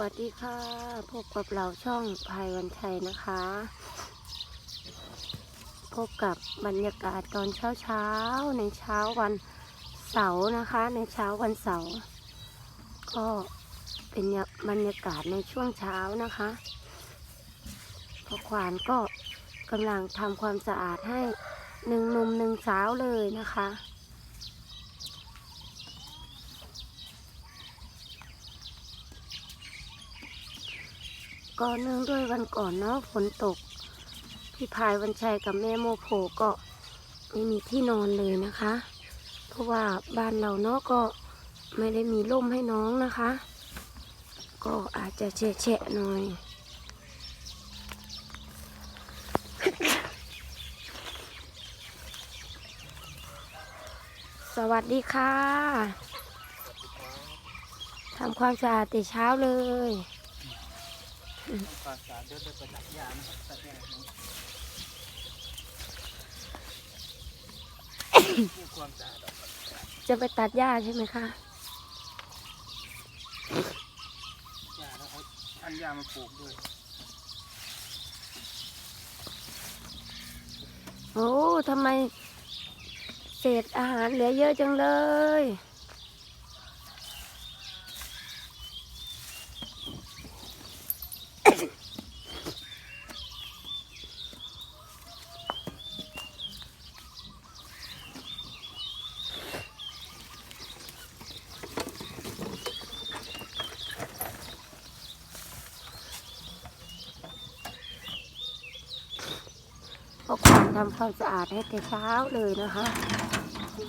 วัสดีค่ะ พบกับเราช่องภายวันชัยนะคะ พบกับบรรยากาศตอนเช้าเช้าในเช้าวันเสาร์นะคะ ในเช้าวันเสาร์ก็เป็นบรรยากาศในช่วงเช้านะคะพอขวานก็กำลังทำความสะอาดให้หนึ่งนุ่มหนึ่งสาวเลยนะคะ ก็เนื่องด้วยวันก่อนเนาะฝนตก พี่พายวันชัยกับแม่โมโผก็ไม่มีที่นอนเลยนะคะ เพราะว่าบ้านเราเนาะก็ไม่ได้มีร่มให้น้องนะคะ ก็อาจจะแฉะๆหน่อยสวัสดีค่ะ ทำความสะอาดแต่เช้าเลย ปราสาทเดินไปประดับยานะครับตัดยาเนาะผู้ความสะอาดออกก่อนจะไปตัดหญ้าใช่ไหมคะยาแล้วเอาอันยามาปลูกด้วยโอ้ทำไมเศษอาหารเหลือเยอะจังเลย ทำความสะอาดให้แต่เช้าเลยนะคะ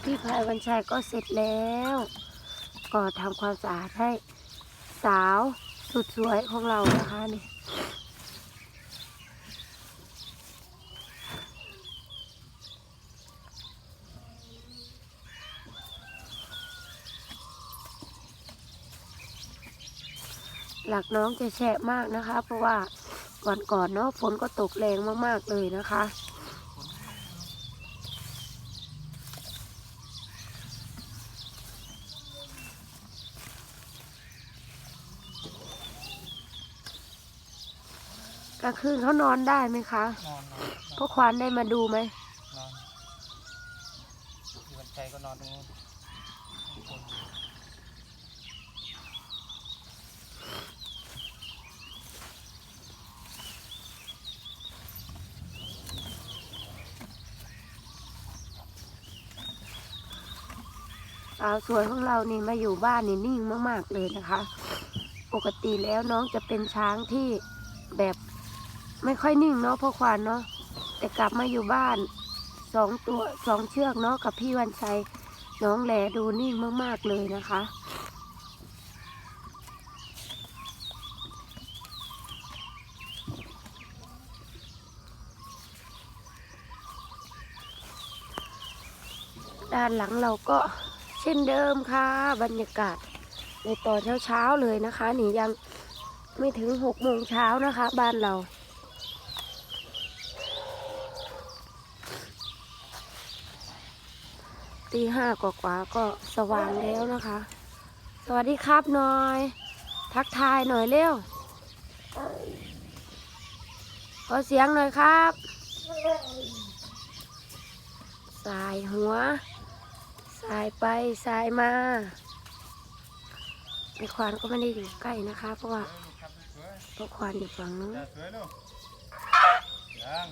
พี่พายวันชัยก็เสร็จแล้ว ก็ทำความสะอาดให้สาวสุดสวยของเรานะคะนี่หลักน้องจะแฉะมากนะคะ เพราะว่าวันก่อนเนาะฝนก็ตกแรงมากๆเลยนะคะ กลางคืนเขานอนได้ไหมคะนอนนอนนพ่อควานได้มาดูไหมอนอยู่วันใจก็นอนตรงนู้นข้างบนสาวสวยของเรานี่มาอยู่บ้านนี่นิ่งมาก ๆ เลยนะคะ ปกติแล้วน้องจะเป็นช้างที่แบบ ไม่ค่อยนิ่งเนาะพ่อควานเนาะแต่กลับมาอยู่บ้านสองตัวสองเชือกเนาะกับพี่วันชัยน้องแหลดูนิ่งมาก ๆ เลยนะคะ ด้านหลังเราก็เช่นเดิมค่ะ บรรยากาศในตอนเช้า ๆ เลยนะคะ นี่ยังไม่ถึงหกโมงเช้านะคะ บ้านเรา ตีห้ากว่าๆก็สว่างแล้วนะคะ สวัสดีครับหน่อย ทักทายหน่อยเร็ว ขอเสียงหน่อยครับ สายหัว สายไปสายมาไอควานก็ไม่ได้อยู่ใกล้นะคะ เพราะว่าเพราะควานอยู่ฝั่งนู้นสวยลูกยัง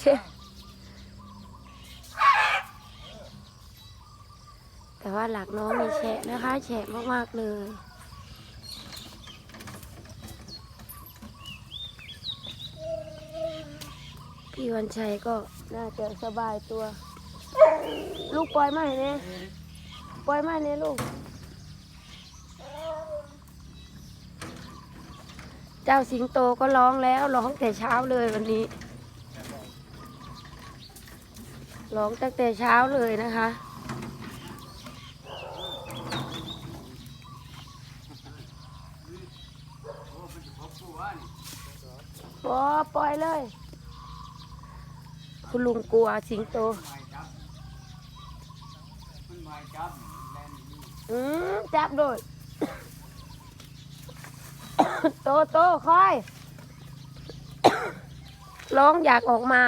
เช่ แต่ว่าหลักน้องมีแฉะนะคะ แฉะมาก ๆ เลยพี่วันชัยก็น่าจะสบายตัว ลูกปล่อยไหมเนี่ยปล่อยไหมเนี่ยลูกเจ้าสิงโตก็ร้องแล้วร้องแต่เช้าเลยวันนี้ร้องตั้งแต่เช้าเลยนะคะ ป อปล่อยเลย คุณลุงกลัวสิงโตไม่จับมันม่จับแลนด์นี่อืมจับโดยโตโตค่อย ร้องอยากออกมา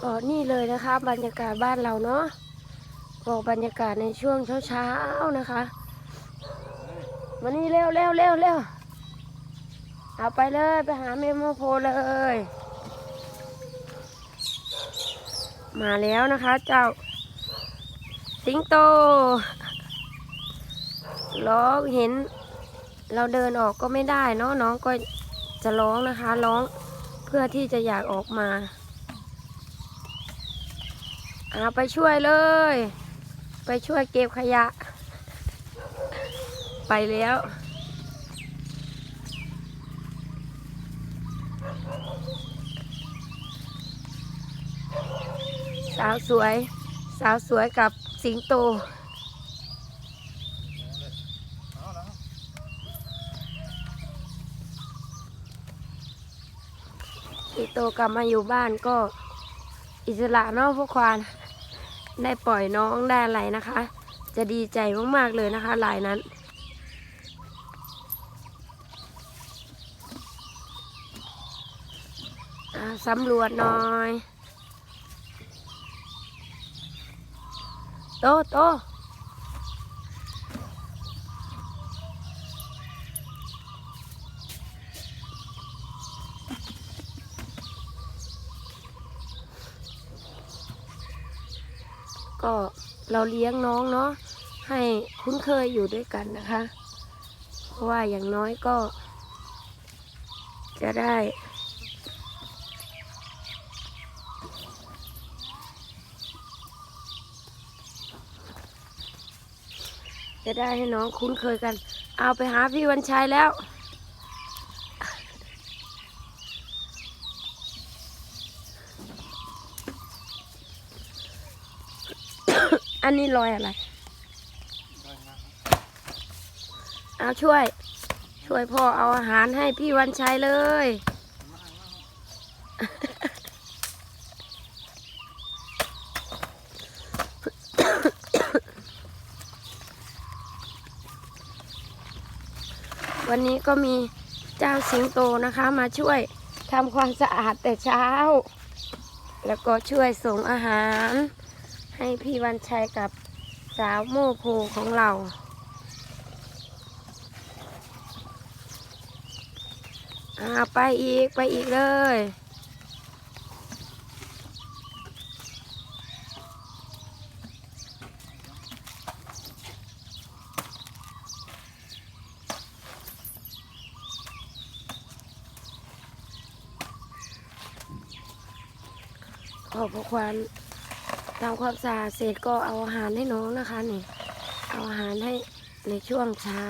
ก็นี่เลยนะคะ บรรยากาศบ้านเราเนาะ ก็บรรยากาศในช่วงเช้าๆนะคะมานี่เร็วเร็วเร็วเร็วเอาไปเลยไปหาเมโมโพเลย มาแล้วนะคะเจ้า สิงโตร้องเห็น เราเดินออกก็ไม่ได้เนาะน้องก็จะร้องนะคะร้องเพื่อที่จะอยากออกมาเอาไปช่วยเลย ไปช่วยเก็บขยะ ไปแล้ว สาวสวย สาวสวยกับสิงโต สิงโตกลับมาอยู่บ้านก็อิสระเนาะพวกควาน ได้ปล่อยน้องได้อะไรนะคะ จะดีใจมากๆเลยนะคะลายนั้น สำรวจหน่อย โตโต ก็เราเลี้ยงน้องเนาะให้คุ้นเคยอยู่ด้วยกันนะคะ เพราะว่าอย่างน้อยก็ จะได้ จะได้ให้น้องคุ้นเคยกัน เอาไปหาพี่วันชัยแล้ว อันนี้รอยอะไรเอาช่วย ช่วยพ่อเอาอาหารให้พี่วันชัยเลย วันนี้ก็มีเจ้าสิงโตนะคะ มาช่วยทำความสะอาดแต่เช้า แล้วก็ช่วยส่งอาหาร ให้พี่วันชัยกับสาวโมโพของเรา อ่าไปอีกไปอีกเลยก็พอความ ทำความสะอาดเสร็จก็เอาอาหารให้น้องนะคะนี่เอาอาหารให้ในช่วงเช้า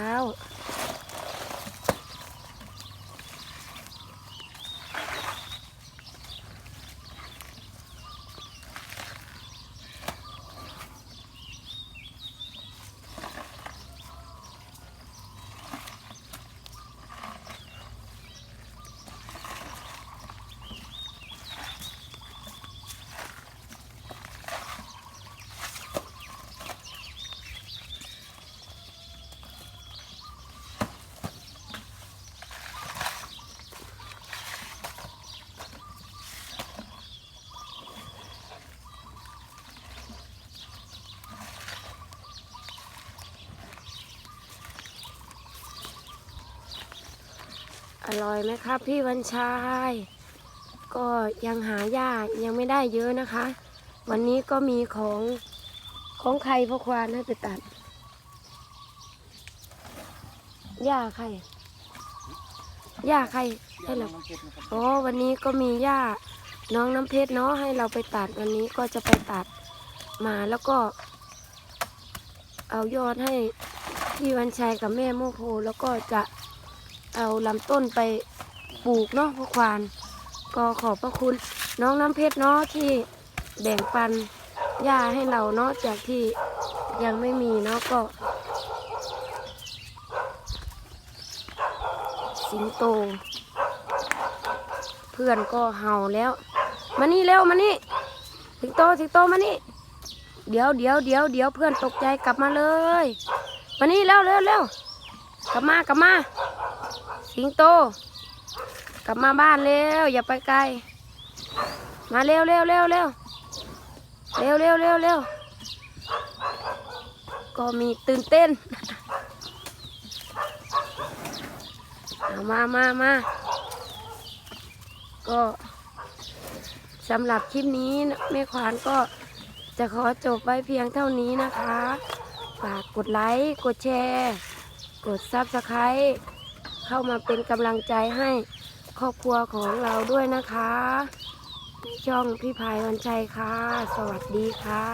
อร่อยไหมครับพี่วันชัยก็ยังหายากยังไม่ได้เยอะนะคะ วันนี้ก็มีของของใครพวกควานให้ไปตัดหญ้าใครหญ้าใครให้เราน้องเก็บนะครับอ๋อวันนี้ก็มีหญ้าน้องน้ำเพชรเนาะให้เราไปตัดวันนี้ก็จะไปตัดมาแล้วก็ เอายอดให้พี่วันชัยกับแม่โมโพแล้วก็จะ เอาลำต้นไปปลูกเนาะพวกควานก็ขอบพระคุณน้องน้ำเพชรเนาะที่แบ่งปันหญ้าให้เราเนาะจากที่ยังไม่มีเนาะก็สิงโต เพื่อนก็เห่าแล้ว มานี่เร็วมานี่สิงโตสิงโตมานี่ เดี๋ยวเดี๋ยวเดี๋ยวเดี๋ยวเพื่อนตกใจกลับมาเลย มานี่เร็วเร็วเร็วกลับมากลับมา สิงโต กลับมาบ้านเร็วอย่าไปไกล มาเร็วเร็วเร็วเร็วเร็วเร็วเร็วเร็วก็มีตื่นเต้นเอามามามาก็สำหรับคลิปนี้แม่ขวานก็จะขอจบไว้เพียงเท่านี้นะคะ ฝากกดไลค์ กดแชร์ กดซับสไครต์ เข้ามาเป็นกำลังใจให้ครอบครัวของเราด้วยนะคะช่องพี่พายวันชัยค่ะ สวัสดีค่ะ